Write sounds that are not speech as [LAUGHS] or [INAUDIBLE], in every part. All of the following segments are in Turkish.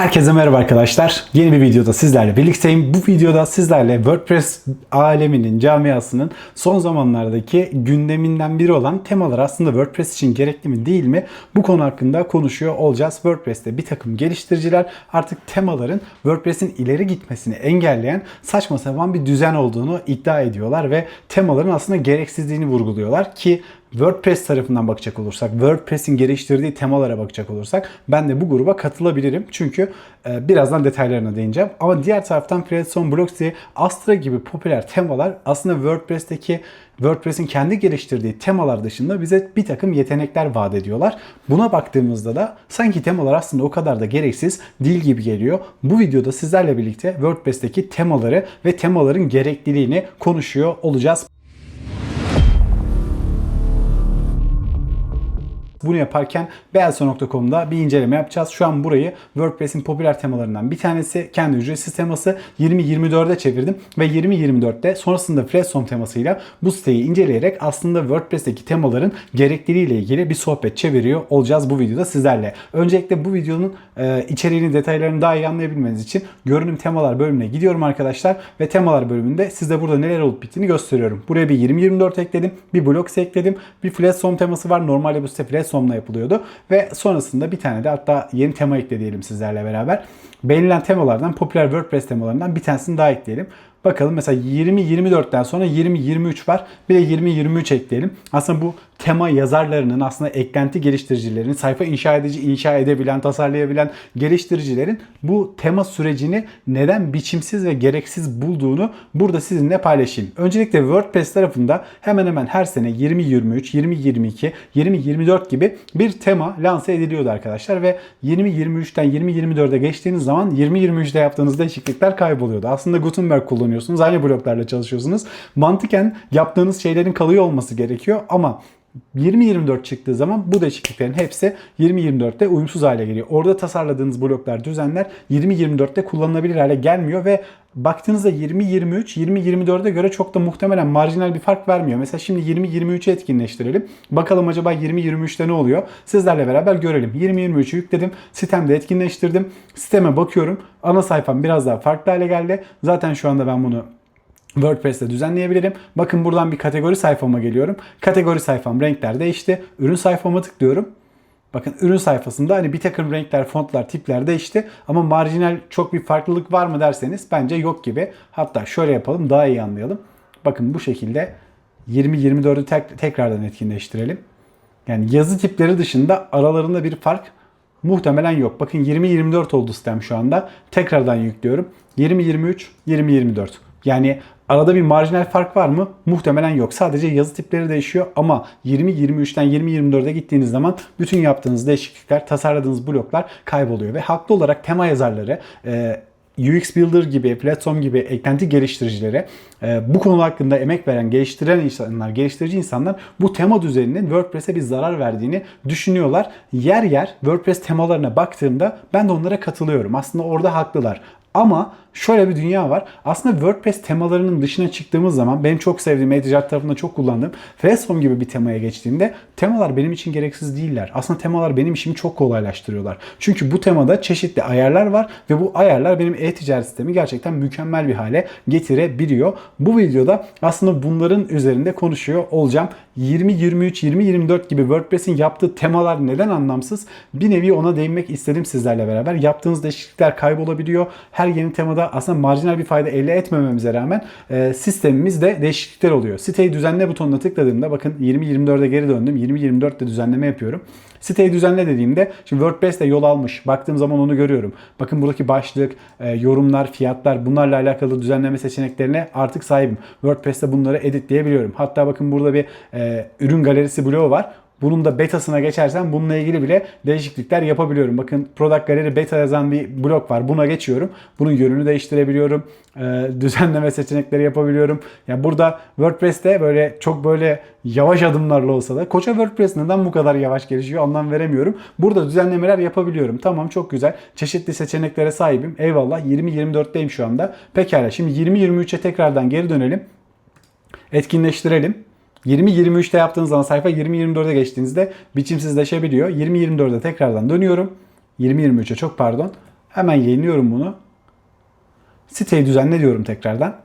Herkese merhaba arkadaşlar. Yeni bir videoda sizlerle birlikteyim. Bu videoda sizlerle WordPress aleminin, camiasının son zamanlardaki gündeminden biri olan temalar aslında WordPress için gerekli mi değil mi? Bu konu hakkında konuşuyor olacağız. WordPress'te bir takım geliştiriciler artık temaların WordPress'in ileri gitmesini engelleyen saçma sapan bir düzen olduğunu iddia ediyorlar ve temaların aslında gereksizliğini vurguluyorlar ki WordPress tarafından bakacak olursak, WordPress'in geliştirdiği temalara bakacak olursak ben de bu gruba katılabilirim. Çünkü e, birazdan detaylarına değineceğim. Ama diğer taraftan Fredson, Blocksy, Astra gibi popüler temalar aslında WordPress'teki WordPress'in kendi geliştirdiği temalar dışında bize bir takım yetenekler vaat ediyorlar. Buna baktığımızda da sanki temalar aslında o kadar da gereksiz değil gibi geliyor. Bu videoda sizlerle birlikte WordPress'teki temaları ve temaların gerekliliğini konuşuyor olacağız. Bunu yaparken beyazso.com'da bir inceleme yapacağız. Şu an burayı WordPress'in popüler temalarından bir tanesi. Kendi ücretsiz teması 2024'e çevirdim ve 2024'te sonrasında Fredsom temasıyla bu siteyi inceleyerek aslında WordPress'teki temaların gerekliliğiyle ilgili bir sohbet çeviriyor olacağız bu videoda sizlerle. Öncelikle bu videonun e, içeriğini, detaylarını daha iyi anlayabilmeniz için görünüm temalar bölümüne gidiyorum arkadaşlar ve temalar bölümünde size burada neler olup bittiğini gösteriyorum. Buraya bir 2024 ekledim, bir blok ekledim, bir Fredsom teması var. Normalde bu site Fredsom Som'la yapılıyordu. Ve sonrasında bir tane de hatta yeni tema ekleyelim sizlerle beraber. Beğenilen temalardan, popüler WordPress temalarından bir tanesini daha ekleyelim. Bakalım mesela 20-24'ten sonra 20-23 var. Bir de 20-23 ekleyelim. Aslında bu tema yazarlarının aslında eklenti geliştiricilerin, sayfa inşa edici, inşa edebilen, tasarlayabilen geliştiricilerin bu tema sürecini neden biçimsiz ve gereksiz bulduğunu burada sizinle paylaşayım. Öncelikle WordPress tarafında hemen hemen her sene 2023, 2022, 2024 gibi bir tema lanse ediliyordu arkadaşlar ve 2023'ten 2024'e geçtiğiniz zaman 2023'te yaptığınız değişiklikler kayboluyordu. Aslında Gutenberg kullanıyorsunuz, aynı bloklarla çalışıyorsunuz. Mantıken yaptığınız şeylerin kalıyor olması gerekiyor ama 2024 çıktığı zaman bu değişikliklerin hepsi 2024'te uyumsuz hale geliyor. Orada tasarladığınız bloklar, düzenler 2024'te kullanılabilir hale gelmiyor ve baktığınızda 2023, 2024'e göre çok da muhtemelen marjinal bir fark vermiyor. Mesela şimdi 2023'ü etkinleştirelim. Bakalım acaba 2023'te ne oluyor? Sizlerle beraber görelim. 2023'ü yükledim. Sitemde etkinleştirdim. Sisteme bakıyorum. Ana sayfam biraz daha farklı hale geldi. Zaten şu anda ben bunu WordPress'te düzenleyebilirim. Bakın buradan bir kategori sayfama geliyorum. Kategori sayfam renkler değişti. Ürün sayfama tıklıyorum. Bakın ürün sayfasında hani bir takım renkler, fontlar, tipler değişti. Ama marjinal çok bir farklılık var mı derseniz bence yok gibi. Hatta şöyle yapalım daha iyi anlayalım. Bakın bu şekilde 20-24'ü tek, tekrardan etkinleştirelim. Yani yazı tipleri dışında aralarında bir fark muhtemelen yok. Bakın 20-24 oldu sistem şu anda. Tekrardan yüklüyorum. 20-23, 20-24. Yani arada bir marjinal fark var mı? Muhtemelen yok. Sadece yazı tipleri değişiyor ama 20-23'ten 20-24'e gittiğiniz zaman bütün yaptığınız değişiklikler, tasarladığınız bloklar kayboluyor. Ve haklı olarak tema yazarları e, UX Builder gibi, platform gibi eklenti geliştiricileri e, bu konu hakkında emek veren, geliştiren insanlar, geliştirici insanlar bu tema düzeninin WordPress'e bir zarar verdiğini düşünüyorlar. Yer yer WordPress temalarına baktığımda ben de onlara katılıyorum. Aslında orada haklılar. Ama şöyle bir dünya var. Aslında WordPress temalarının dışına çıktığımız zaman benim çok sevdiğim, e-ticaret tarafında çok kullandığım Fresform gibi bir temaya geçtiğimde temalar benim için gereksiz değiller. Aslında temalar benim işimi çok kolaylaştırıyorlar. Çünkü bu temada çeşitli ayarlar var ve bu ayarlar benim e-ticaret sistemi gerçekten mükemmel bir hale getirebiliyor. Bu videoda aslında bunların üzerinde konuşuyor olacağım. 2023, 2024 gibi WordPress'in yaptığı temalar neden anlamsız? Bir nevi ona değinmek istedim sizlerle beraber. Yaptığınız değişiklikler kaybolabiliyor. Her yeni temada aslında marjinal bir fayda elde etmememize rağmen e, sistemimizde değişiklikler oluyor. Siteyi düzenle butonuna tıkladığımda bakın 2024'e geri döndüm. 2024'te düzenleme yapıyorum. Siteyi düzenle dediğimde şimdi WordPress de yol almış. Baktığım zaman onu görüyorum. Bakın buradaki başlık, e, yorumlar, fiyatlar bunlarla alakalı düzenleme seçeneklerine artık sahibim. WordPress'te bunları editleyebiliyorum. Hatta bakın burada bir e, ürün galerisi bloğu var. Bunun da betasına geçersem bununla ilgili bile değişiklikler yapabiliyorum. Bakın Product Gallery beta yazan bir blok var. Buna geçiyorum. Bunun yönünü değiştirebiliyorum. Ee, düzenleme seçenekleri yapabiliyorum. Yani burada WordPress'te böyle çok böyle yavaş adımlarla olsa da koça WordPress neden bu kadar yavaş gelişiyor anlam veremiyorum. Burada düzenlemeler yapabiliyorum. Tamam çok güzel. Çeşitli seçeneklere sahibim. Eyvallah 20-24'teyim şu anda. Pekala şimdi 20-23'e tekrardan geri dönelim. Etkinleştirelim. 20-23'te yaptığınız zaman sayfa 20-24'e geçtiğinizde biçimsizleşebiliyor. 20-24'e tekrardan dönüyorum. 20-23'e çok pardon. Hemen yeniliyorum bunu. Siteyi düzenle diyorum tekrardan.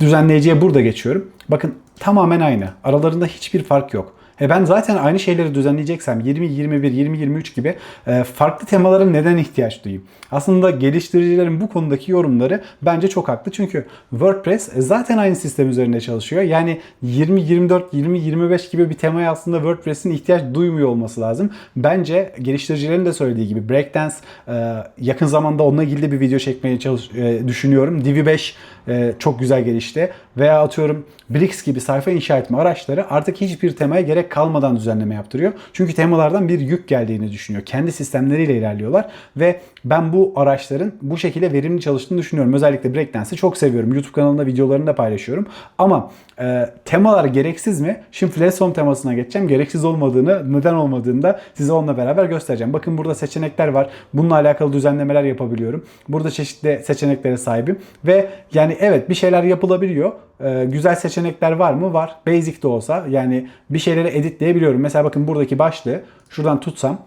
Düzenleyiciye burada geçiyorum. Bakın tamamen aynı. Aralarında hiçbir fark yok. E ben zaten aynı şeyleri düzenleyeceksem 20, 21, 20, 23 gibi e, farklı temalara neden ihtiyaç duyayım? Aslında geliştiricilerin bu konudaki yorumları bence çok haklı. Çünkü WordPress e, zaten aynı sistem üzerinde çalışıyor. Yani 20, 24, 20, 25 gibi bir temaya aslında WordPress'in ihtiyaç duymuyor olması lazım. Bence geliştiricilerin de söylediği gibi Breakdance e, yakın zamanda onunla ilgili bir video çekmeye çalış, düşünüyorum. Divi 5 e, çok güzel gelişti. Veya atıyorum Blix gibi sayfa inşa etme araçları artık hiçbir temaya gerek kalmadan düzenleme yaptırıyor. Çünkü temalardan bir yük geldiğini düşünüyor. Kendi sistemleriyle ilerliyorlar ve ben bu araçların bu şekilde verimli çalıştığını düşünüyorum. Özellikle Breakdance'i çok seviyorum. YouTube kanalında videolarını da paylaşıyorum. Ama e, temalar gereksiz mi? Şimdi Flashhome temasına geçeceğim. Gereksiz olmadığını, neden olmadığını da size onunla beraber göstereceğim. Bakın burada seçenekler var. Bununla alakalı düzenlemeler yapabiliyorum. Burada çeşitli seçeneklere sahibim. Ve yani evet bir şeyler yapılabiliyor. Ee, güzel seçenekler var mı? Var. Basic de olsa yani bir şeyleri editleyebiliyorum. Mesela bakın buradaki başlığı şuradan tutsam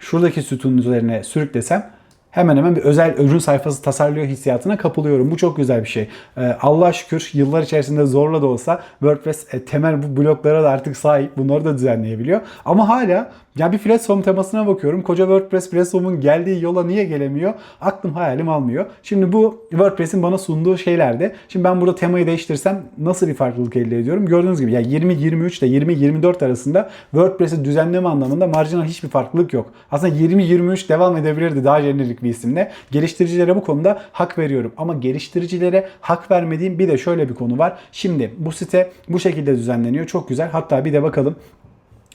şuradaki sütunun üzerine sürüklesem hemen hemen bir özel ürün sayfası tasarlıyor hissiyatına kapılıyorum. Bu çok güzel bir şey. Ee, Allah'a şükür yıllar içerisinde zorla da olsa WordPress e, temel bu bloklara da artık sahip. Bunları da düzenleyebiliyor. Ama hala ya bir Flashhome temasına bakıyorum. Koca WordPress Flashhome'un geldiği yola niye gelemiyor? Aklım hayalim almıyor. Şimdi bu WordPress'in bana sunduğu şeylerde. Şimdi ben burada temayı değiştirsem nasıl bir farklılık elde ediyorum? Gördüğünüz gibi ya 20-23 ile 20-24 arasında WordPress'i düzenleme anlamında marjinal hiçbir farklılık yok. Aslında 20-23 devam edebilirdi daha jenerik bir isimle. Geliştiricilere bu konuda hak veriyorum. Ama geliştiricilere hak vermediğim bir de şöyle bir konu var. Şimdi bu site bu şekilde düzenleniyor. Çok güzel. Hatta bir de bakalım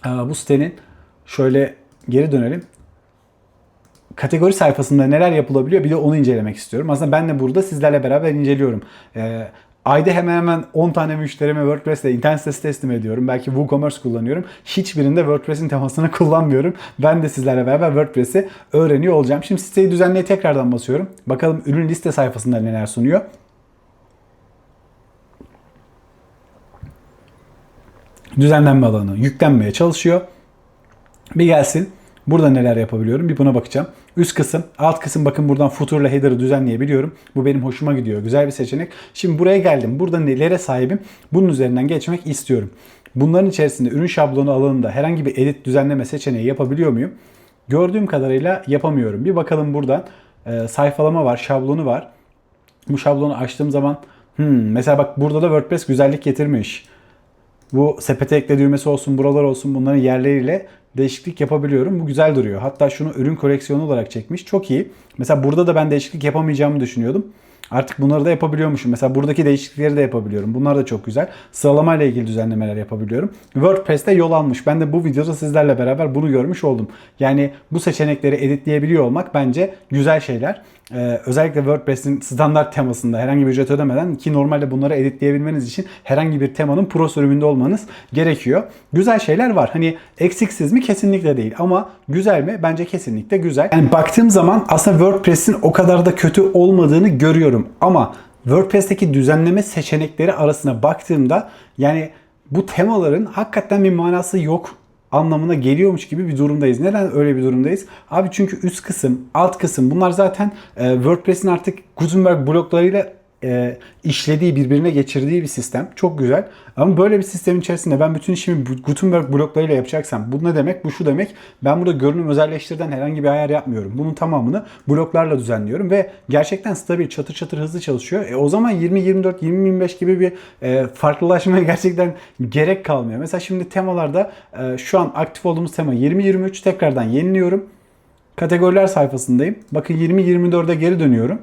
bu sitenin Şöyle geri dönelim. Kategori sayfasında neler yapılabiliyor bir de onu incelemek istiyorum. Aslında ben de burada sizlerle beraber inceliyorum. Ee, ayda hemen hemen 10 tane müşterime WordPress'te internet sitesi teslim ediyorum. Belki WooCommerce kullanıyorum. Hiçbirinde WordPress'in temasını [LAUGHS] kullanmıyorum. Ben de sizlerle beraber WordPress'i öğreniyor olacağım. Şimdi siteyi düzenleye tekrardan basıyorum. Bakalım ürün liste sayfasında neler sunuyor. Düzenlenme alanı yüklenmeye çalışıyor. Bir gelsin. Burada neler yapabiliyorum? Bir buna bakacağım. Üst kısım, alt kısım bakın buradan footer'la header'ı düzenleyebiliyorum. Bu benim hoşuma gidiyor. Güzel bir seçenek. Şimdi buraya geldim. Burada nelere sahibim? Bunun üzerinden geçmek istiyorum. Bunların içerisinde ürün şablonu alanında herhangi bir edit düzenleme seçeneği yapabiliyor muyum? Gördüğüm kadarıyla yapamıyorum. Bir bakalım buradan. E, sayfalama var, şablonu var. Bu şablonu açtığım zaman hmm, mesela bak burada da WordPress güzellik getirmiş. Bu sepete ekle düğmesi olsun, buralar olsun bunların yerleriyle değişiklik yapabiliyorum. Bu güzel duruyor. Hatta şunu ürün koleksiyonu olarak çekmiş. Çok iyi. Mesela burada da ben değişiklik yapamayacağımı düşünüyordum. Artık bunları da yapabiliyormuşum. Mesela buradaki değişiklikleri de yapabiliyorum. Bunlar da çok güzel. Sıralama ile ilgili düzenlemeler yapabiliyorum. WordPress'te yol almış. Ben de bu videoda sizlerle beraber bunu görmüş oldum. Yani bu seçenekleri editleyebiliyor olmak bence güzel şeyler. Ee, özellikle WordPress'in standart temasında herhangi bir ücret ödemeden ki normalde bunları editleyebilmeniz için herhangi bir temanın pro sürümünde olmanız gerekiyor. Güzel şeyler var. Hani eksiksiz mi? Kesinlikle değil. Ama güzel mi? Bence kesinlikle güzel. Yani baktığım zaman aslında WordPress'in o kadar da kötü olmadığını görüyorum. Ama WordPress'teki düzenleme seçenekleri arasına baktığımda yani bu temaların hakikaten bir manası yok anlamına geliyormuş gibi bir durumdayız. Neden öyle bir durumdayız? Abi çünkü üst kısım, alt kısım bunlar zaten e, WordPress'in artık Gutenberg bloklarıyla e, işlediği, birbirine geçirdiği bir sistem. Çok güzel. Ama böyle bir sistemin içerisinde ben bütün işimi Gutenberg bloklarıyla yapacaksam bu ne demek? Bu şu demek. Ben burada görünüm özelleştirden herhangi bir ayar yapmıyorum. Bunun tamamını bloklarla düzenliyorum ve gerçekten stabil, çatır çatır hızlı çalışıyor. E, o zaman 20, 24, 20, 25 gibi bir e, farklılaşmaya [LAUGHS] gerçekten gerek kalmıyor. Mesela şimdi temalarda e, şu an aktif olduğumuz tema 20-23 tekrardan yeniliyorum. Kategoriler sayfasındayım. Bakın 20-24'e geri dönüyorum.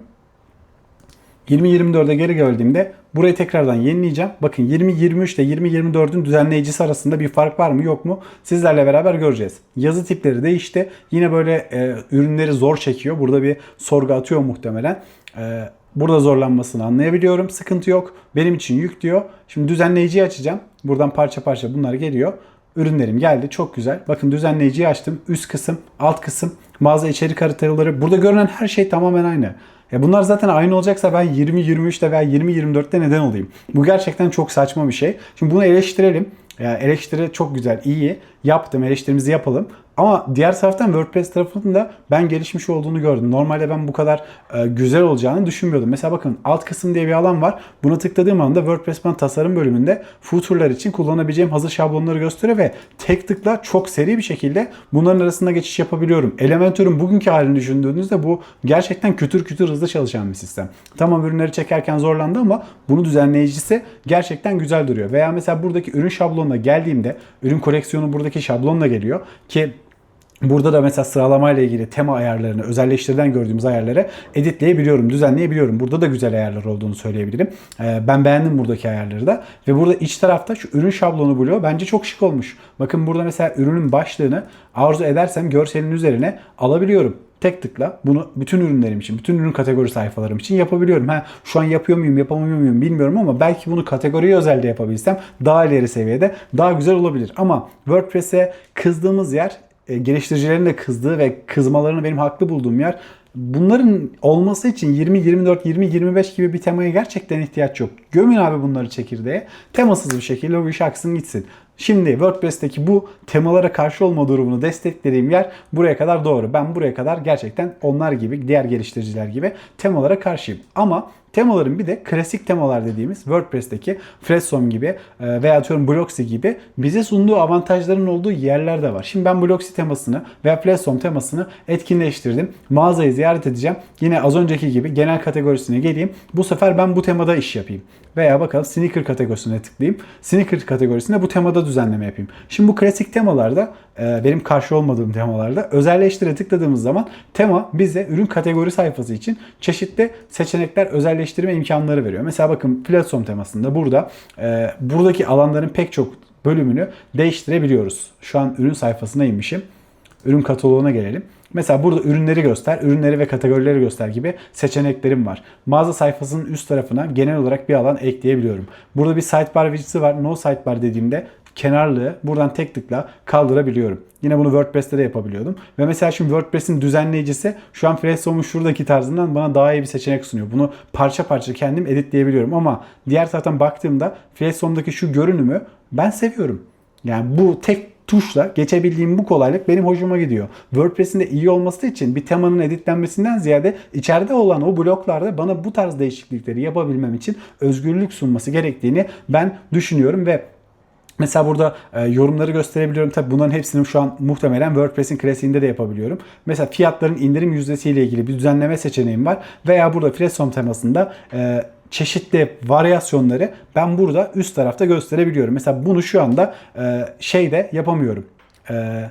20-24'e geri geldiğimde burayı tekrardan yenileyeceğim. Bakın 20-23 ile 20-24'ün düzenleyicisi arasında bir fark var mı yok mu sizlerle beraber göreceğiz. Yazı tipleri değişti. Yine böyle e, ürünleri zor çekiyor. Burada bir sorgu atıyor muhtemelen. E, burada zorlanmasını anlayabiliyorum. Sıkıntı yok. Benim için yük diyor. Şimdi düzenleyiciyi açacağım. Buradan parça parça bunlar geliyor. Ürünlerim geldi. Çok güzel. Bakın düzenleyiciyi açtım. Üst kısım, alt kısım, mağaza içerik haritaları. Burada görünen her şey tamamen aynı. E bunlar zaten aynı olacaksa ben 20-23'te veya 20-24'te neden olayım? Bu gerçekten çok saçma bir şey. Şimdi bunu eleştirelim. Yani eleştiri çok güzel, iyi. Yaptım, eleştirimizi yapalım. Ama diğer taraftan WordPress tarafında ben gelişmiş olduğunu gördüm. Normalde ben bu kadar e, güzel olacağını düşünmüyordum. Mesela bakın alt kısım diye bir alan var. Buna tıkladığım anda WordPress bana tasarım bölümünde footer'lar için kullanabileceğim hazır şablonları gösteriyor ve tek tıkla çok seri bir şekilde bunların arasında geçiş yapabiliyorum. Elementor'un bugünkü halini düşündüğünüzde bu gerçekten kütür kütür hızlı çalışan bir sistem. Tamam ürünleri çekerken zorlandı ama bunu düzenleyicisi gerçekten güzel duruyor. Veya mesela buradaki ürün şablonuna geldiğimde ürün koleksiyonu buradaki şablonla geliyor ki Burada da mesela sıralamayla ilgili tema ayarlarını, özelleştiriden gördüğümüz ayarları editleyebiliyorum, düzenleyebiliyorum. Burada da güzel ayarlar olduğunu söyleyebilirim. Ee, ben beğendim buradaki ayarları da. Ve burada iç tarafta şu ürün şablonu bloğu bence çok şık olmuş. Bakın burada mesela ürünün başlığını arzu edersem görselin üzerine alabiliyorum tek tıkla bunu bütün ürünlerim için, bütün ürün kategori sayfalarım için yapabiliyorum. Ha şu an yapıyor muyum, yapamıyor muyum bilmiyorum ama belki bunu kategoriye özelde yapabilsem daha ileri seviyede daha güzel olabilir. Ama WordPress'e kızdığımız yer e, geliştiricilerin de kızdığı ve kızmalarını benim haklı bulduğum yer bunların olması için 20 24 20 25 gibi bir temaya gerçekten ihtiyaç yok. Gömün abi bunları çekirdeğe. Temasız bir şekilde o iş aksın gitsin. Şimdi WordPress'teki bu temalara karşı olma durumunu desteklediğim yer buraya kadar doğru. Ben buraya kadar gerçekten onlar gibi, diğer geliştiriciler gibi temalara karşıyım. Ama Temaların bir de klasik temalar dediğimiz WordPress'teki Fressom gibi e, veya atıyorum Bloxy gibi bize sunduğu avantajların olduğu yerler de var. Şimdi ben Bloxy temasını veya Fressom temasını etkinleştirdim. Mağazayı ziyaret edeceğim. Yine az önceki gibi genel kategorisine geleyim. Bu sefer ben bu temada iş yapayım. Veya bakalım sneaker kategorisine tıklayayım. Sneaker kategorisinde bu temada düzenleme yapayım. Şimdi bu klasik temalarda benim karşı olmadığım temalarda özelleştire tıkladığımız zaman tema bize ürün kategori sayfası için çeşitli seçenekler özelleştirme imkanları veriyor. Mesela bakın platform temasında burada e, buradaki alanların pek çok bölümünü değiştirebiliyoruz. Şu an ürün sayfasına inmişim. Ürün kataloğuna gelelim. Mesela burada ürünleri göster, ürünleri ve kategorileri göster gibi seçeneklerim var. Mağaza sayfasının üst tarafına genel olarak bir alan ekleyebiliyorum. Burada bir sidebar widget'i var. No sidebar dediğimde kenarlığı buradan tek tıkla kaldırabiliyorum. Yine bunu WordPress'te de yapabiliyordum. Ve mesela şimdi WordPress'in düzenleyicisi şu an Freshform'un şuradaki tarzından bana daha iyi bir seçenek sunuyor. Bunu parça parça kendim editleyebiliyorum ama diğer taraftan baktığımda Freshform'daki şu görünümü ben seviyorum. Yani bu tek tuşla geçebildiğim bu kolaylık benim hoşuma gidiyor. WordPress'in de iyi olması için bir temanın editlenmesinden ziyade içeride olan o bloklarda bana bu tarz değişiklikleri yapabilmem için özgürlük sunması gerektiğini ben düşünüyorum ve Mesela burada e, yorumları gösterebiliyorum. Tabi bunların hepsini şu an muhtemelen WordPress'in klasiğinde de yapabiliyorum. Mesela fiyatların indirim yüzdesiyle ilgili bir düzenleme seçeneğim var. Veya burada Fresom temasında e, çeşitli varyasyonları ben burada üst tarafta gösterebiliyorum. Mesela bunu şu anda e, şeyde yapamıyorum. E,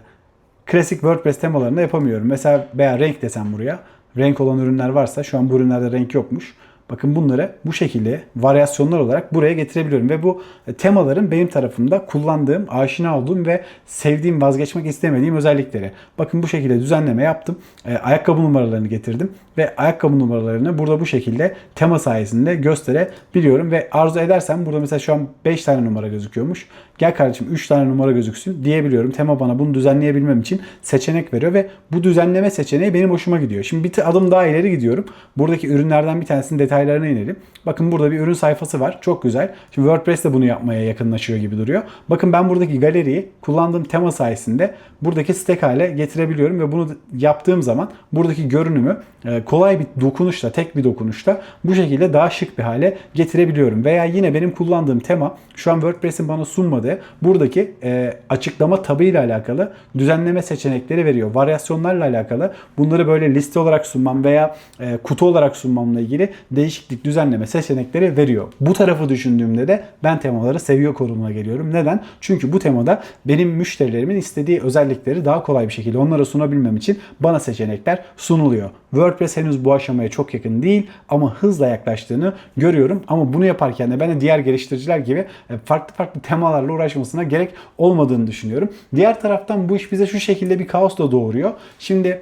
klasik WordPress temalarında yapamıyorum. Mesela veya renk desem buraya. Renk olan ürünler varsa şu an bu ürünlerde renk yokmuş. Bakın bunları bu şekilde varyasyonlar olarak buraya getirebiliyorum. Ve bu temaların benim tarafımda kullandığım, aşina olduğum ve sevdiğim, vazgeçmek istemediğim özellikleri. Bakın bu şekilde düzenleme yaptım. E, ayakkabı numaralarını getirdim. Ve ayakkabı numaralarını burada bu şekilde tema sayesinde gösterebiliyorum. Ve arzu edersem burada mesela şu an 5 tane numara gözüküyormuş. Gel kardeşim 3 tane numara gözüksün diyebiliyorum. Tema bana bunu düzenleyebilmem için seçenek veriyor ve bu düzenleme seçeneği benim hoşuma gidiyor. Şimdi bir adım daha ileri gidiyorum. Buradaki ürünlerden bir tanesinin detaylarına inelim. Bakın burada bir ürün sayfası var. Çok güzel. Şimdi WordPress de bunu yapmaya yakınlaşıyor gibi duruyor. Bakın ben buradaki galeriyi kullandığım tema sayesinde buradaki stack hale getirebiliyorum ve bunu yaptığım zaman buradaki görünümü e, kolay bir dokunuşla, tek bir dokunuşla bu şekilde daha şık bir hale getirebiliyorum. Veya yine benim kullandığım tema şu an WordPress'in bana sunmadığı buradaki e, açıklama tabı ile alakalı düzenleme seçenekleri veriyor. Varyasyonlarla alakalı bunları böyle liste olarak sunmam veya e, kutu olarak sunmamla ilgili değişiklik düzenleme seçenekleri veriyor. Bu tarafı düşündüğümde de ben temaları seviyor konumuna geliyorum. Neden? Çünkü bu temada benim müşterilerimin istediği özellikleri daha kolay bir şekilde onlara sunabilmem için bana seçenekler sunuluyor. WordPress henüz bu aşamaya çok yakın değil ama hızla yaklaştığını görüyorum. Ama bunu yaparken de ben de diğer geliştiriciler gibi e, farklı farklı temalarla uğraşmasına gerek olmadığını düşünüyorum. Diğer taraftan bu iş bize şu şekilde bir kaos da doğuruyor. Şimdi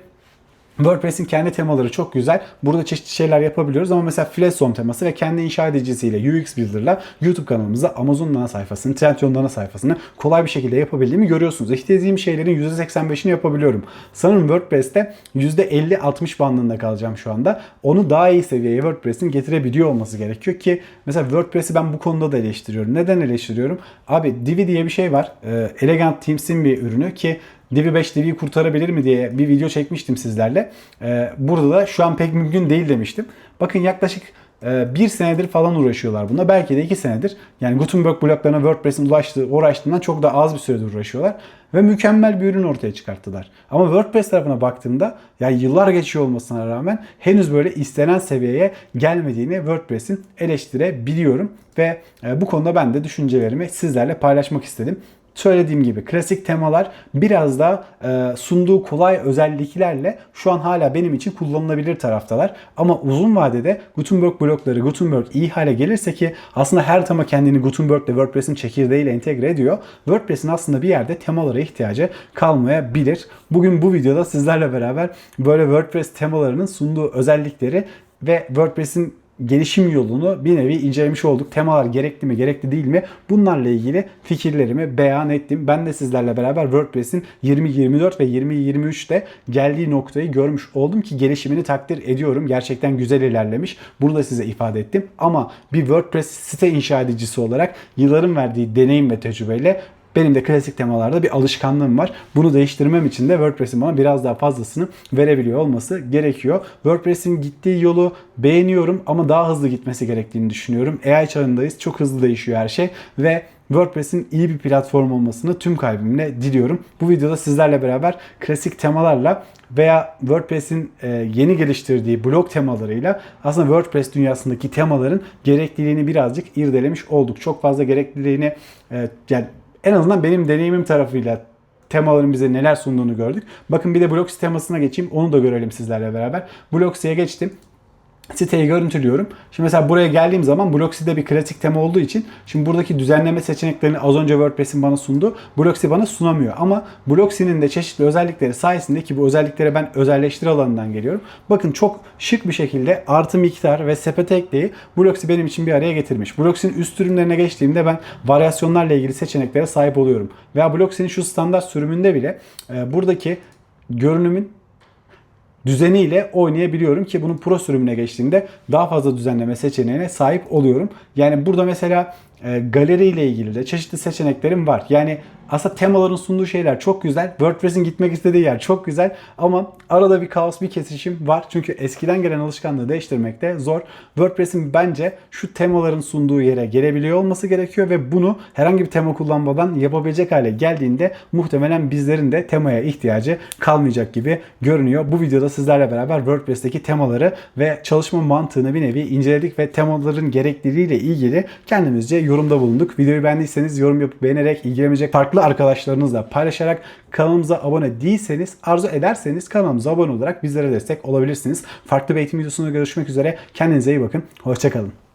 WordPress'in kendi temaları çok güzel. Burada çeşitli şeyler yapabiliyoruz ama mesela Flashzone teması ve kendi inşa edicisiyle UX Builder'la YouTube kanalımızda Amazon ana sayfasını, Trendyol ana sayfasını kolay bir şekilde yapabildiğimi görüyorsunuz. İstediğim şeylerin %85'ini yapabiliyorum. Sanırım WordPress'te %50-60 bandında kalacağım şu anda. Onu daha iyi seviyeye WordPress'in getirebiliyor olması gerekiyor ki mesela WordPress'i ben bu konuda da eleştiriyorum. Neden eleştiriyorum? Abi Divi diye bir şey var. Elegant Teams'in bir ürünü ki Divi 5 Divi'yi kurtarabilir mi diye bir video çekmiştim sizlerle. Ee, burada da şu an pek mümkün değil demiştim. Bakın yaklaşık e, bir senedir falan uğraşıyorlar buna. Belki de iki senedir. Yani Gutenberg bloklarına WordPress'in ulaştığı, uğraştığından çok daha az bir süredir uğraşıyorlar. Ve mükemmel bir ürün ortaya çıkarttılar. Ama WordPress tarafına baktığımda yani yıllar geçiyor olmasına rağmen henüz böyle istenen seviyeye gelmediğini WordPress'in eleştirebiliyorum. Ve e, bu konuda ben de düşüncelerimi sizlerle paylaşmak istedim. Söylediğim gibi klasik temalar biraz da e, sunduğu kolay özelliklerle şu an hala benim için kullanılabilir taraftalar. Ama uzun vadede Gutenberg blokları Gutenberg iyi hale gelirse ki aslında her tema kendini Gutenberg ile WordPress'in çekirdeğiyle entegre ediyor. WordPress'in aslında bir yerde temalara ihtiyacı kalmayabilir. Bugün bu videoda sizlerle beraber böyle WordPress temalarının sunduğu özellikleri ve WordPress'in gelişim yolunu bir nevi incelemiş olduk. Temalar gerekli mi, gerekli değil mi? Bunlarla ilgili fikirlerimi beyan ettim. Ben de sizlerle beraber WordPress'in 2024 ve 2023'te geldiği noktayı görmüş oldum ki gelişimini takdir ediyorum. Gerçekten güzel ilerlemiş. Bunu da size ifade ettim. Ama bir WordPress site inşa edicisi olarak yılların verdiği deneyim ve tecrübeyle benim de klasik temalarda bir alışkanlığım var. Bunu değiştirmem için de WordPress'in bana biraz daha fazlasını verebiliyor olması gerekiyor. WordPress'in gittiği yolu beğeniyorum ama daha hızlı gitmesi gerektiğini düşünüyorum. AI çağındayız. Çok hızlı değişiyor her şey ve WordPress'in iyi bir platform olmasını tüm kalbimle diliyorum. Bu videoda sizlerle beraber klasik temalarla veya WordPress'in e, yeni geliştirdiği blog temalarıyla aslında WordPress dünyasındaki temaların gerekliliğini birazcık irdelemiş olduk. Çok fazla gerekliliğini e, yani en azından benim deneyimim tarafıyla temaların bize neler sunduğunu gördük. Bakın bir de Blocksy temasına geçeyim. Onu da görelim sizlerle beraber. Bloksy'ye geçtim siteyi görüntülüyorum. Şimdi mesela buraya geldiğim zaman Blocksy'de bir klasik tema olduğu için şimdi buradaki düzenleme seçeneklerini az önce WordPress'in bana sundu. Blocksy bana sunamıyor. Ama Blocksy'nin de çeşitli özellikleri sayesinde ki bu özelliklere ben özelleştir alanından geliyorum. Bakın çok şık bir şekilde artı miktar ve sepete ekleyi Blocksy benim için bir araya getirmiş. Blocksy'nin üst ürünlerine geçtiğimde ben varyasyonlarla ilgili seçeneklere sahip oluyorum. Veya Blocksy'nin şu standart sürümünde bile e, buradaki görünümün düzeniyle oynayabiliyorum ki bunun pro sürümüne geçtiğimde daha fazla düzenleme seçeneğine sahip oluyorum. Yani burada mesela e, galeri ile ilgili de çeşitli seçeneklerim var. Yani aslında temaların sunduğu şeyler çok güzel. WordPress'in gitmek istediği yer çok güzel. Ama arada bir kaos, bir kesişim var. Çünkü eskiden gelen alışkanlığı değiştirmek de zor. WordPress'in bence şu temaların sunduğu yere gelebiliyor olması gerekiyor ve bunu herhangi bir tema kullanmadan yapabilecek hale geldiğinde muhtemelen bizlerin de temaya ihtiyacı kalmayacak gibi görünüyor. Bu videoda sizlerle beraber WordPress'teki temaları ve çalışma mantığını bir nevi inceledik ve temaların gerekliliğiyle ilgili kendimizce yorumda bulunduk. Videoyu beğendiyseniz yorum yapıp beğenerek ilgilenecek farklı arkadaşlarınızla paylaşarak kanalımıza abone değilseniz arzu ederseniz kanalımıza abone olarak bizlere destek olabilirsiniz. Farklı bir eğitim videosunda görüşmek üzere. Kendinize iyi bakın. Hoşçakalın.